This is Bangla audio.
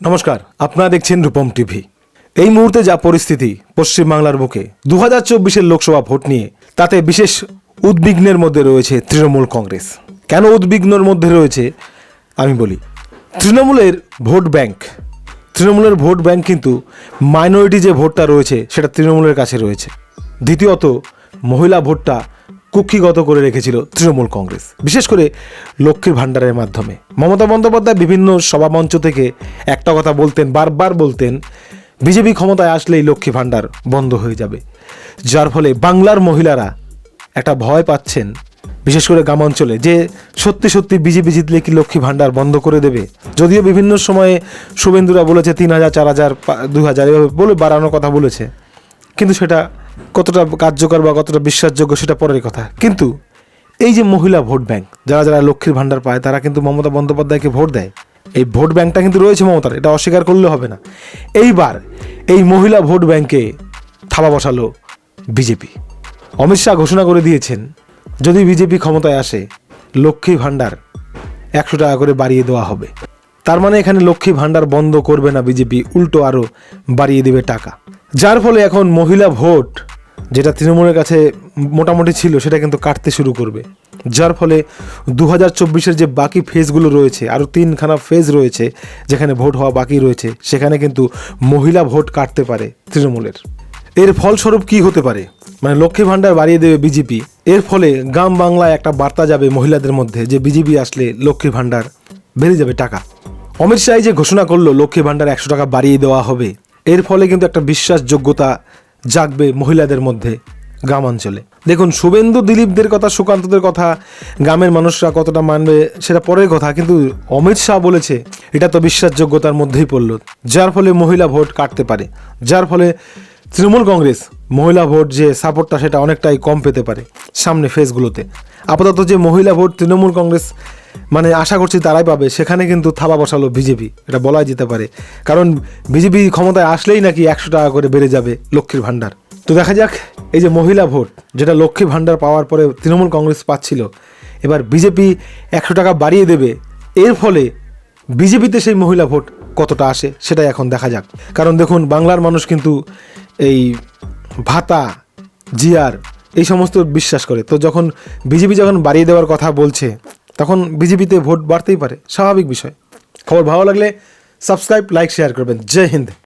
নমস্কার, আপনারা দেখছেন রূপম টিভি। এই মুহূর্তে যা পরিস্থিতি পশ্চিমবাংলার বুকে দু হাজার চব্বিশের লোকসভা ভোট নিয়ে, তাতে বিশেষ উদ্বিগ্নের মধ্যে রয়েছে তৃণমূল কংগ্রেস। কেন উদ্বিগ্নর মধ্যে রয়েছে, আমি বলি, তৃণমূলের ভোট ব্যাংক। তৃণমূলের ভোট ব্যাংক কিন্তু মাইনরিটি যে ভোটটা রয়েছে, সেটা তৃণমূলের কাছে রয়েছে। দ্বিতীয়ত, মহিলা ভোটটা কুক্ষিগত করে রেখেছিল তৃণমূল কংগ্রেস, বিশেষ করে লক্ষ্মীর ভাণ্ডারের মাধ্যমে। মমতা বন্দ্যোপাধ্যায় বিভিন্ন সভামঞ্চ থেকে একটা কথা বলতেন, বারবার বলতেন, বিজেপি ক্ষমতায় আসলেই লক্ষ্মী ভাণ্ডার বন্ধ হয়ে যাবে। যার ফলে বাংলার মহিলারা একটা ভয় পাচ্ছেন, বিশেষ করে গ্রামাঞ্চলে যে সত্যি সত্যি বিজেপি জিতলে কি লক্ষ্মী ভাণ্ডার বন্ধ করে দেবে? যদিও বিভিন্ন সময়ে শুভেন্দুরা বলেছে তিন হাজার, চার হাজার দু হাজার, এভাবে বলে বাড়ানোর কথা বলেছে। কিন্তু সেটা কতটা কার্যকর বা কতটা বিশ্বাসযোগ্য সেটা পরের কথা। কিন্তু এই যে মহিলা ভোট ব্যাংক, যারা যারা লক্ষ্মীর ভাণ্ডার পায়, তারা কিন্তু মমতা বন্দ্যোপাধ্যায়কে ভোট দেয়। এই ভোট ব্যাংকটা কিন্তু রয়েছে মমতার, এটা অস্বীকার করলে হবে না। এইবার এই মহিলা ভোট ব্যাংকে থাবা বসালো বিজেপি। অমিত শাহ ঘোষণা করে দিয়েছেন, যদি বিজেপি ক্ষমতায় আসে লক্ষ্মী ভাণ্ডার একশো টাকা করে বাড়িয়ে দেওয়া হবে। তার মানে এখানে লক্ষ্মী ভাণ্ডার বন্ধ করবে না বিজেপি, উল্টো আরও বাড়িয়ে দেবে টাকা। যার ফলে এখন মহিলা ভোট যেটা তৃণমূলের কাছে মোটামুটি ছিল, সেটা কিন্তু কাটতে শুরু করবে। যার ফলে দু হাজার যে বাকি ফেজগুলো রয়েছে, আরও তিনখানা ফেজ রয়েছে, যেখানে ভোট হওয়া বাকি রয়েছে, সেখানে কিন্তু মহিলা ভোট কাটতে পারে তৃণমূলের। এর ফলস্বরূপ কি হতে পারে? মানে লক্ষ্মী ভাণ্ডার বাড়িয়ে দেবে বিজেপি। এর ফলে গ্রাম বাংলায় একটা বার্তা যাবে মহিলাদের মধ্যে, যে বিজেপি আসলে লক্ষ্মী ভাণ্ডার বেড়ে যাবে টাকা। অমিত শাহ যে ঘোষণা করল, লক্ষ্মী ভাণ্ডার একশো টাকা বাড়িয়ে দেওয়া হবে, এর ফলে কিন্তু একটা বিশ্বাসযোগ্যতা জাগবে মহিলাদের মধ্যে গ্রামাঞ্চলে। দেখুন, শুভেন্দু দিলীপদের কথা, সুকান্তদের কথা, গ্রামের মানুষরা কতটা মানবে সেটা পরের কথা, কিন্তু অমিত শাহ বলেছে, এটা তো বিশ্বাসযোগ্যতার মধ্যেই পড়ল, যার ফলে মহিলা ভোট কাটতে পারে, যার ফলে তৃণমূল কংগ্রেস মহিলা ভোট যে সাপোর্টটা সেটা অনেকটাই কম পেতে পারে সামনে ফেসগুলোতে আপাতত যে মহিলা ভোট তৃণমূল কংগ্রেস মানে আশা করছি তারাই পাবে, সেখানে কিন্তু থাবা বসালো বিজেপি এটা বলাই যেতে পারে। কারণ বিজেপি ক্ষমতায় আসলেই নাকি একশো টাকা করে বেড়ে যাবে লক্ষ্মীর ভাণ্ডার। তো দেখা যাক, এই যে মহিলা ভোট, যেটা লক্ষ্মী ভাণ্ডার পাওয়ার পরে তৃণমূল কংগ্রেস পাচ্ছিল, এবার বিজেপি একশো টাকা বাড়িয়ে দেবে, এর ফলে বিজেপিতে সেই মহিলা ভোট কতটা আসে সেটাই এখন দেখা যাক। কারণ দেখুন, বাংলার মানুষ কিন্তু এই ভাতা, জিয়ার এই সমস্ত বিশ্বাস করে। তো যখন বিজেপি যখন বাড়িয়ে দেওয়ার কথা বলছে, তখন বিজেপিতে ভোট বাড়তেই পারে। স্বাভাবিক বিষয়। খবর ভালো লাগলে সাবস্ক্রাইব লাইক শেয়ার করবেন। জয় হিন্দ।